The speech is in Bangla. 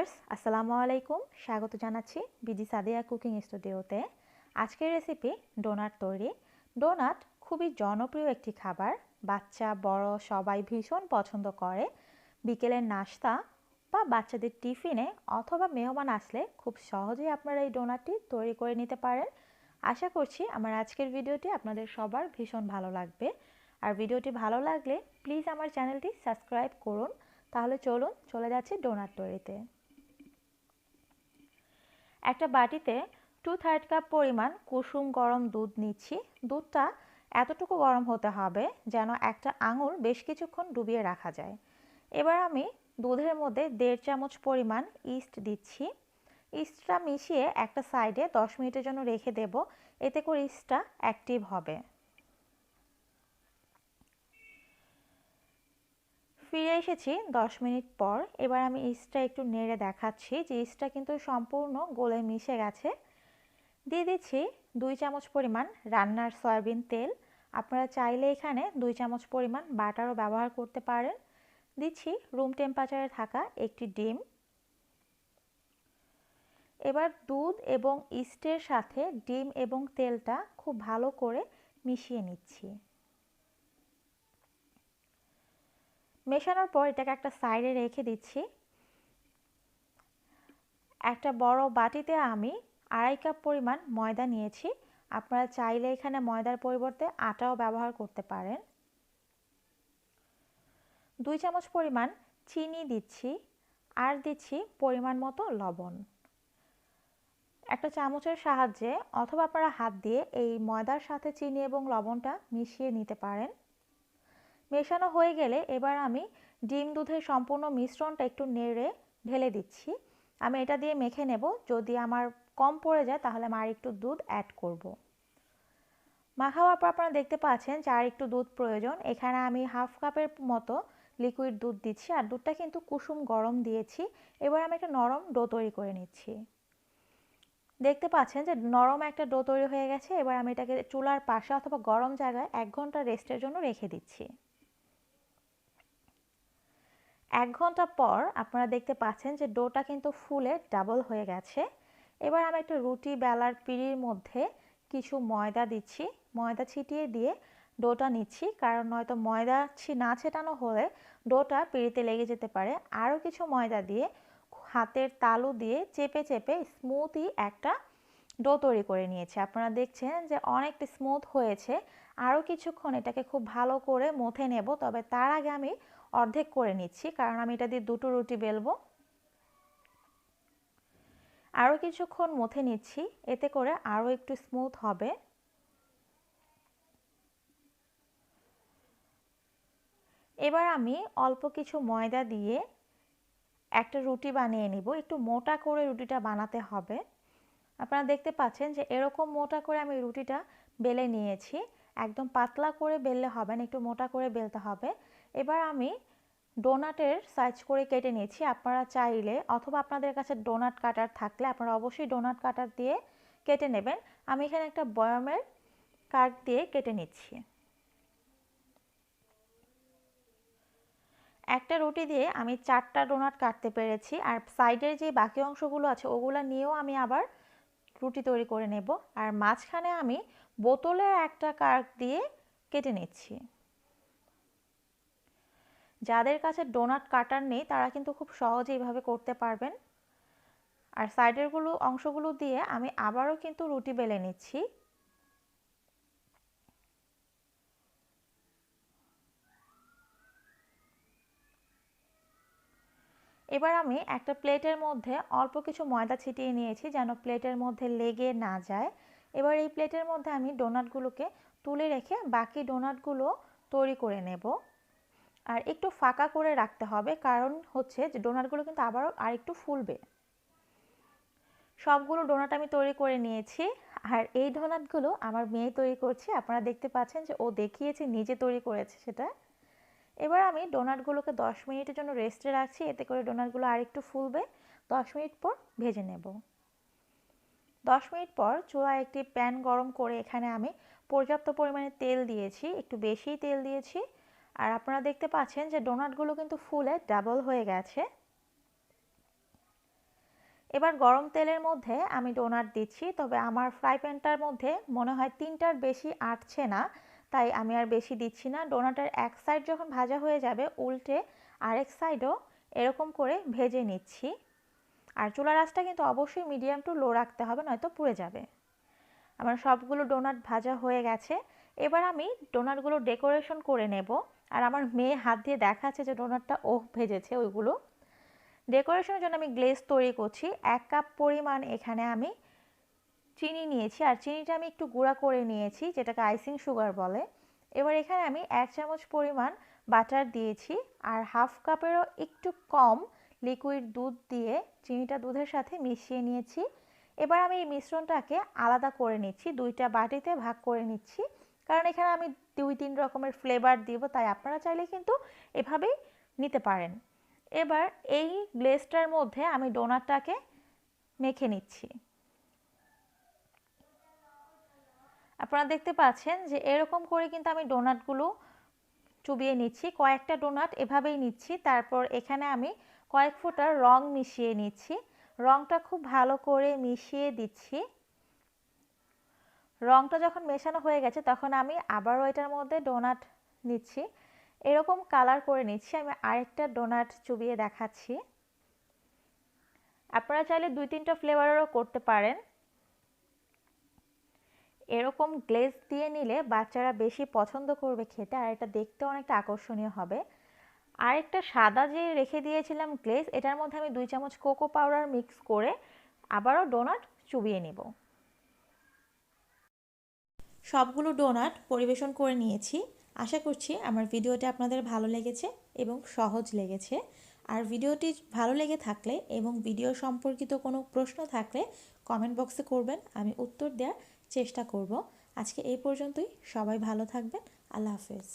ভিউয়ার্স, আসসালামু আলাইকুম। স্বাগত জানাচ্ছি বিডি সাদিয়া কুকিং স্টুডিওতে। আজকের রেসিপি ডোনাট তৈরি। ডোনাট খুবই জনপ্রিয় একটি খাবার। বাচ্চা, বড়, সবাই ভীষণ পছন্দ করে। বিকেলের নাস্তা বা বাচ্চাদের টিফিনে অথবা মেহমান আসলে খুব সহজেই আপনারা এই ডোনাটটি তৈরি করে নিতে পারেন। আশা করছি আমার আজকের ভিডিওটি আপনাদের সবার ভীষণ ভালো লাগবে। আর ভিডিওটি ভালো লাগলে প্লিজ আমার চ্যানেলটি সাবস্ক্রাইব করুন। তাহলে চলুন, চলে যাচ্ছি ডোনাট তৈরিতে। একটা বাটিতে টু থার্ড কাপ পরিমাণ কুসুম গরম দুধ নিচ্ছি। দুধটা এতটুকু গরম হতে হবে যেন একটা আঙুল বেশ কিছুক্ষণ ডুবিয়ে রাখা যায়। এবার আমি দুধের মধ্যে দেড় চামচ পরিমাণ ইস্ট দিচ্ছি। ইস্টটা মিশিয়ে একটা সাইডে দশ মিনিটের জন্য রেখে দেব। এতে করে ইস্টটা অ্যাক্টিভ হবে। ফিরে এসেছি দশ মিনিট পর। এবার আমি ইস্টটা একটু নেড়ে দেখাচ্ছি যে ইস্টটা কিন্তু সম্পূর্ণ গলে মিশে গেছে। দিয়ে দিচ্ছি দুই চামচ পরিমাণ রান্নার সয়াবিন তেল। আপনারা চাইলে এখানে দুই চামচ পরিমাণ বাটারও ব্যবহার করতে পারেন। দিচ্ছি রুম টেম্পারেচারে থাকা একটি ডিম। এবার দুধ এবং ইস্টের সাথে ডিম এবং তেলটা খুব ভালো করে মিশিয়ে নিচ্ছি। মেশানোর পর এটাকে একটা সাইডে রেখে দিচ্ছি। একটা বড় বাটিতে আমি আড়াই কাপ পরিমাণ ময়দা নিয়েছি। আপনারা চাইলে এখানে ময়দার পরিবর্তে আটাও ব্যবহার করতে পারেন। দুই চামচ পরিমাণ চিনি দিচ্ছি আর দিচ্ছি পরিমাণ মতো লবণ। একটা চামচের সাহায্যে অথবা আপনারা হাত দিয়ে এই ময়দার সাথে চিনি এবং লবণটা মিশিয়ে নিতে পারেন। মেশানো হয়ে গেলে এবার আমি ডিম দুধের সম্পূর্ণ মিশ্রণটা একটু নেড়ে ঢেলে দিচ্ছি। আমি এটা দিয়ে মেখে নেব। যদি আমার কম পড়ে যায় তাহলে আমি আর একটু দুধ অ্যাড করব। মাখাবার পর আপনারা দেখতে পাচ্ছেন যে আর একটু দুধ প্রয়োজন। এখানে আমি হাফ কাপের মতো লিকুইড দুধ দিচ্ছি আর দুধটা কিন্তু কুসুম গরম দিয়েছি। এবার আমি একটা নরম ডো তৈরি করে নিচ্ছি। দেখতে পাচ্ছেন যে নরম একটা ডো তৈরি হয়ে গেছে। এবার আমি এটাকে চুলার পাশে অথবা গরম জায়গায় এক ঘণ্টা রেস্টের জন্য রেখে দিচ্ছি। এক ঘণ্টা পর আপনারা দেখতে পাচ্ছেন যে ডোটা কিন্তু ফুলে ডাবল হয়ে গেছে। এবার আমি একটা রুটি, বেলার পিড়ির মধ্যে কিছু ময়দা দিচ্ছি। ময়দা ছিটিয়ে দিয়ে ডোটা নিচ্ছি, কারণ নয়তো ময়দা ছি, না ছেটানো হলে ডোটা পিড়িতে লেগে যেতে পারে। আরও কিছু ময়দা দিয়ে হাতের তালু দিয়ে চেপে চেপে স্মুথই একটা ডো তৈরি করে নিয়েছি। আপনারা দেখছেন যে অনেকটা স্মুথ হয়েছে। আরও কিছুক্ষণ এটাকে খুব ভালো করে মথে নেব, তবে তার আগে আমি অর্ধেক করে নিচ্ছি, কারণ আমি এটা দিয়ে দুটো রুটি বেলবো। আরও কিছুক্ষণ মথে নিচ্ছি, এতে করে আরও একটু স্মুথ হবে। এবার আমি অল্প কিছু ময়দা দিয়ে একটা রুটি বানিয়ে নিব, একটু মোটা করে রুটিটা বানাতে হবে। আপনারা দেখতে পাচ্ছেন যে এরকম মোটা করে আমি রুটিটা বেলে নিয়েছি, একদম পাতলা করে বেললে হবে না, একটু মোটা করে বেলতে হবে। এবার আমি ডোনাটের সাইজ করে কেটে নিয়েছি। আপনারা চাইলে অথবা আপনাদের কাছে ডোনাট কাটার থাকলে আপনারা অবশ্যই ডোনাট কাটার দিয়ে কেটে নেবেন। আমি এখানে একটা বয়ামের কাঠ দিয়ে কেটে নিচ্ছি। একটা রুটি দিয়ে আমি চারটা ডোনাট কাটতে পেরেছি। আর সাইডের যে বাকি অংশগুলো আছে, ওগুলো নিয়েও আমি আবার রুটি তৈরি করে নেব। আর মাঝখানে আমি বোতলের একটা কার্ক দিয়ে কেটে নিচ্ছি। যাদের কাছে ডোনাট কাটার নেই, তারা কিন্তু খুব সহজে এইভাবে করতে পারবেন। আর সাইডেরগুলো অংশগুলো দিয়ে আমি আবারও কিন্তু রুটি বেলে নিচ্ছি। এবার আমি একটা প্লেটের মধ্যে অল্প কিছু ময়দা ছিটিয়ে নিয়েছি যেন প্লেটের মধ্যে লেগে না যায়। এবার এই প্লেটের মধ্যে আমি ডোনাটগুলোকে তুলে রেখে বাকি ডোনাটগুলো তৈরি করে নেব। আর একটু ফাঁকা করে রাখতে হবে, কারণ হচ্ছে যে ডোনাটগুলো কিন্তু আবারও আর একটু ফুলবে। সবগুলো ডোনাট আমি তৈরি করে নিয়েছি, আর এই ডোনাটগুলো আমার মেয়ে তৈরি করছে। আপনারা দেখতে পাচ্ছেন যে ও দেখিয়েছে, নিজে তৈরি করেছে সেটা। এবার আমি ডোনাটগুলোকে দশ মিনিটের জন্য রেস্টে রাখছি, এতে করে ডোনাটগুলো আর একটু ফুলবে। দশ মিনিট পর ভেজে নেব। দশ মিনিট পর চুলায় একটি প্যান গরম করে এখানে আমি পর্যাপ্ত পরিমাণে তেল দিয়েছি, একটু বেশি তেল দিয়েছি। আর আপনারা দেখতে পাচ্ছেন যে ডোনাটগুলো কিন্তু ফুলে ডাবল হয়ে গেছে। এবার গরম তেলের মধ্যে আমি ডোনাট দিচ্ছি, তবে আমার ফ্রাই প্যানটার মধ্যে মনে হয় তিনটার বেশি আটছে না, তাই আমি আর বেশি দিচ্ছি না। ডোনাটের এক সাইড যখন ভাজা হয়ে যাবে, উল্টে আরেক সাইডও এরকম করে ভেজে নিচ্ছি। আর চুলা রাসটা কিন্তু অবশ্যই মিডিয়াম টু লো রাখতে হবে, নয়তো পুড়ে যাবে। আমার সবগুলো ডোনাট ভাজা হয়ে গেছে। এবার আমি ডোনাটগুলো ডেকোরেশন করে নেব। আর আমার মেয়ে হাত দিয়ে দেখাচ্ছে যে ডোনাটটা ও ভেজেছে ওইগুলো। ডেকোরেশনের জন্য আমি গ্লেজ তৈরি করছি। এক কাপ পরিমাণ এখানে আমি চিনি নিয়েছি। আর চিনিটা আমি একটু গুঁড়া করে নিয়েছি, যেটাকে আইসিং সুগার বলে। এবার এখানে আমি এক চামচ পরিমাণ বাটার দিয়েছি। আর হাফ কাপেরও একটু কম লিকুইড দুধ দিয়ে চিনিটা দুধের সাথে মিশিয়ে নিয়েছি। এবার আমি এই মিশ্রণটাকে আলাদা করে নিচ্ছি। দুইটা বাটিতে ভাগ করে নিচ্ছি। কারণ এখানে আমি দুই, তিন রকমের ফ্লেভার দিব, তাই আপনারা চাইলে কিন্তু এভাবেই নিতে পারেন। এবার এই গ্লেসটার মধ্যে আমি ডোনাটটাকে মেখে নিচ্ছি। আপনারা দেখতে পাচ্ছেন যে এরকম করে কিন্তু আমি ডোনাটগুলো চুবিয়ে নিচ্ছি, কয়েকটা ডোনাট এভাবেই নিচ্ছি, তারপর এখানে আমি কয়েক ফোঁটার রং মিশিয়ে নিচ্ছি। রংটা খুব ভালো করে মিশিয়ে দিচ্ছি। রংটা যখন মেশানো হয়ে গেছে, তখন আমি আবারও এটার মধ্যে ডোনাট নিচ্ছি। এরকম কালার করে নিচ্ছি। আমি আরেকটা ডোনাট চুবিয়ে দেখাচ্ছি। আপনারা চাইলে দুই তিনটা ফ্লেভারেরও করতে পারেন। এরকম গ্লেজ দিয়ে নিলে বাচ্চারা বেশি পছন্দ করবে খেতে আর এটা দেখতে অনেকটা আকর্ষণীয় হবে। আরেকটা সাদা যে রেখে দিয়েছিলাম গ্লেজ এটার মধ্যে আমি দুই চামচ কোকো পাউডার মিক্স করে আবারও ডোনাট চুবিয়ে নেব। সবগুলো ডোনাট পরিবেশন করে নিয়েছি। আশা করছি আমার ভিডিওটি আপনাদের ভালো লেগেছে এবং সহজ লেগেছে। আর ভিডিওটি ভালো লেগে থাকলে এবং ভিডিও সম্পর্কিত কোনো প্রশ্ন থাকলে কমেন্ট বক্সে করবেন, আমি উত্তর দেওয়ার চেষ্টা করব। আজকে এই পর্যন্তই, সবাই ভালো থাকবেন, আল্লাহ হাফেজ।